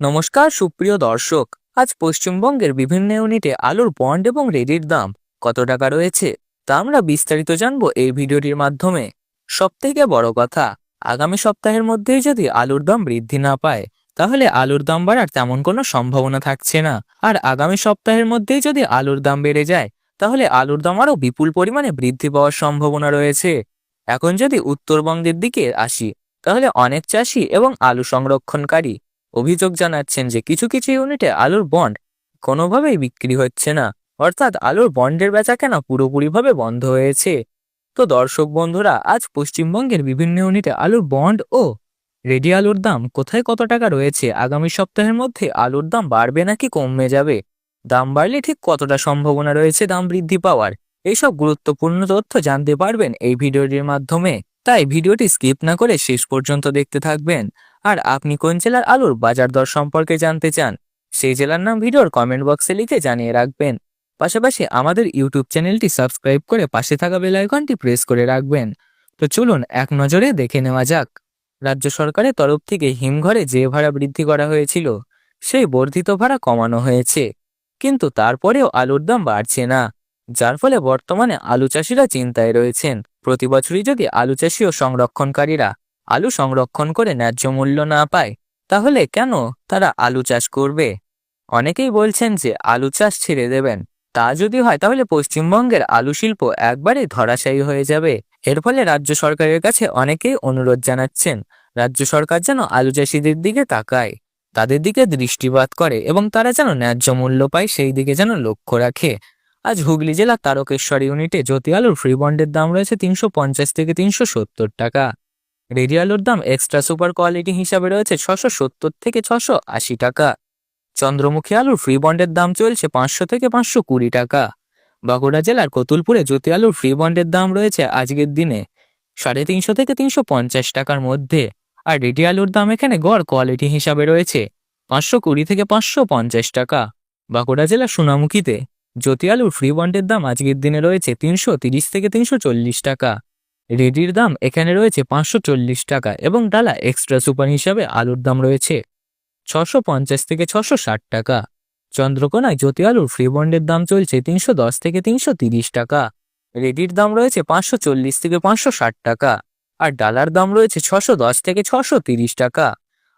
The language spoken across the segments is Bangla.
নমস্কার, সুপ্রিয় দর্শক। আজ পশ্চিমবঙ্গের বিভিন্ন ইউনিটে আলুর বন্ড এবং রেডির দাম কত টাকা রয়েছে, তা আমরা বিস্তারিত জানব এই ভিডিওটির মাধ্যমে। সব থেকে বড় কথা, আগামী সপ্তাহের মধ্যেই যদি আলুর দাম বৃদ্ধি না পায়, তাহলে আলুর দাম বাড়ার তেমন কোনো সম্ভাবনা থাকছে না। আর আগামী সপ্তাহের মধ্যেই যদি আলুর দাম বেড়ে যায়, তাহলে আলুর দাম আরও বিপুল পরিমাণে বৃদ্ধি পাওয়ার সম্ভাবনা রয়েছে। এখন যদি উত্তরবঙ্গের দিকে আসি, তাহলে অনেক চাষি এবং আলু সংরক্ষণকারী অভিযোগ জানাচ্ছেন যে কিছু কিছু ইউনিটে আলুর বন্ড কোনোভাবেই বিক্রি হচ্ছে না। অর্থাৎ আলুর বন্ডের বেচাকেনা পুরোপুরিভাবে বন্ধ হয়েছে। তো দর্শক বন্ধুরা, আজ পশ্চিমবঙ্গের বিভিন্ন ইউনিটে আলুর বন্ড ও রেডি আলুর দাম কোথায় কত টাকা রয়েছে? আগামী সপ্তাহের মধ্যে আলুর দাম বাড়বে নাকি কমে যাবে? দাম বাড়লে ঠিক কতটা সম্ভাবনা রয়েছে দাম বৃদ্ধি পাওয়ার? এইসব গুরুত্বপূর্ণ তথ্য জানতে পারবেন এই ভিডিওটির মাধ্যমে। তাই ভিডিওটি স্কিপ না করে শেষ পর্যন্ত দেখতে থাকবেন। আর আপনি কোন জেলার আলুর বাজার দর সম্পর্কে জানতে চান, সেই জেলার নাম ভিডিওর কমেন্ট বক্সে লিখে জানিয়ে রাখবেন। পাশাপাশি আমাদের ইউটিউব চ্যানেলটি সাবস্ক্রাইব করে পাশে থাকা বেল আইকনটি প্রেস করে রাখবেন। তো চলুন এক নজরে দেখে নেওয়া যাক। রাজ্য সরকারের তরফ থেকে হিমঘরে যে ভাড়া বৃদ্ধি করা হয়েছিল, সেই বর্ধিত ভাড়া কমানো হয়েছে। কিন্তু তারপরেও আলুর দাম বাড়ছে না, যার ফলে বর্তমানে আলু চাষিরা চিন্তায় রয়েছেন। প্রতি বছরই যদি আলু চাষি ও সংরক্ষণকারীরা আলু সংরক্ষণ করে ন্যায্য মূল্য না পায়, তাহলে কেন তারা আলু চাষ করবে? অনেকেই বলছেন যে আলু চাষ ছেড়ে দেবেন। তা যদি হয়, তাহলে পশ্চিমবঙ্গের আলু শিল্প একবারে ধরাশায়ী হয়ে যাবে। এর ফলে রাজ্য সরকারের কাছে অনেকেই অনুরোধ জানাচ্ছেন, রাজ্য সরকার যেন আলু চাষিদের দিকে তাকায়, তাদের দিকে দৃষ্টিপাত করে এবং তারা যেন ন্যায্য মূল্য পায়, সেই দিকে যেন লক্ষ্য রাখে। আজ হুগলি জেলার তারকেশ্বর ইউনিটে জ্যোতি আলুর ফ্রি বন্ডের দাম রয়েছে তিনশো পঞ্চাশ থেকে তিনশো সত্তর টাকা। রেডি আলুর দাম এক্সট্রা সুপার কোয়ালিটি হিসাবে রয়েছে ছশো সত্তর থেকে ছশো আশি টাকা। চন্দ্রমুখী আলুর ফ্রি বন্ডের দাম চলছে পাঁচশো থেকে পাঁচশো কুড়ি টাকা। বাঁকুড়া জেলার কতুলপুরে জ্যোতি আলুর ফ্রি বন্ডের দাম রয়েছে আজকের দিনে সাড়ে তিনশো থেকে তিনশো পঞ্চাশ টাকার মধ্যে। আর রেডি আলুর দাম এখানে গড় কোয়ালিটি হিসাবে রয়েছে পাঁচশো কুড়ি থেকে পাঁচশো পঞ্চাশ টাকা। বাঁকুড়া জেলার সোনামুখীতে জ্যোতি আলুর ফ্রি বন্ডের দাম আজকের দিনে রয়েছে তিনশো তিরিশ থেকে তিনশো চল্লিশ টাকা। রেডির দাম এখানে রয়েছে পাঁচশো চল্লিশ টাকা এবং ডালা এক্সট্রা সুপার হিসাবে আলুর দাম রয়েছে ছশো পঞ্চাশ থেকে ছশো ষাট টাকা। চন্দ্রকোনায় জ্যোতি আলুর ফ্রি বন্ডের দাম চলছে তিনশো দশ থেকে তিনশো তিরিশ টাকা। রেডির দাম রয়েছে পাঁচশো চল্লিশ থেকে পাঁচশো ষাট টাকা আর ডালার দাম রয়েছে ছশো দশ থেকে ছশো তিরিশ টাকা।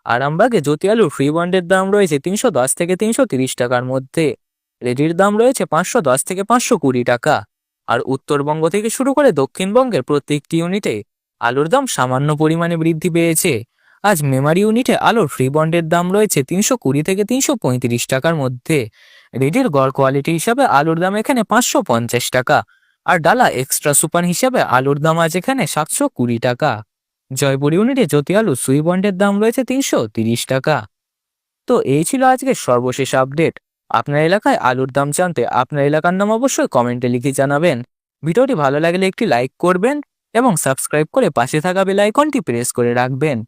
আরামবাগে জ্যোতি আলুর ফ্রি বন্ডের দাম রয়েছে তিনশো দশ থেকে তিনশো তিরিশ টাকার মধ্যে। রেডির দাম রয়েছে পাঁচশো দশ থেকে পাঁচশো কুড়ি টাকা। আর উত্তরবঙ্গ থেকে শুরু করে দক্ষিণবঙ্গের প্রত্যেকটি ইউনিটে আলুর দাম সামান্য পরিমাণে বৃদ্ধি পেয়েছে। আজ মেমারি ইউনিটে আলুর ফ্রি বন্ডের দাম রয়েছে তিনশো কুড়ি থেকে তিনশো পঁয়ত্রিশ টাকার মধ্যে। রেডির গড় কোয়ালিটি হিসাবে আলুর দাম এখানে পাঁচশো পঞ্চাশ টাকা, আর ডালা এক্সট্রা সুপার হিসাবে আলুর দাম আজ এখানে সাতশো কুড়ি টাকা। জয়পুর ইউনিটে জ্যোতি আলু সুই বন্ডের দাম রয়েছে তিনশো তিরিশ টাকা। তো এই ছিল আজকের সর্বশেষ আপডেট। আপনার এলাকায় আলুর দাম জানতে আপনার এলাকার নাম অবশ্যই কমেন্টে লিখে জানাবেন। ভিডিওটি ভালো লাগলে একটি লাইক করবেন এবং সাবস্ক্রাইব করে পাশে থাকা বেল আইকনটি প্রেস করে রাখবেন।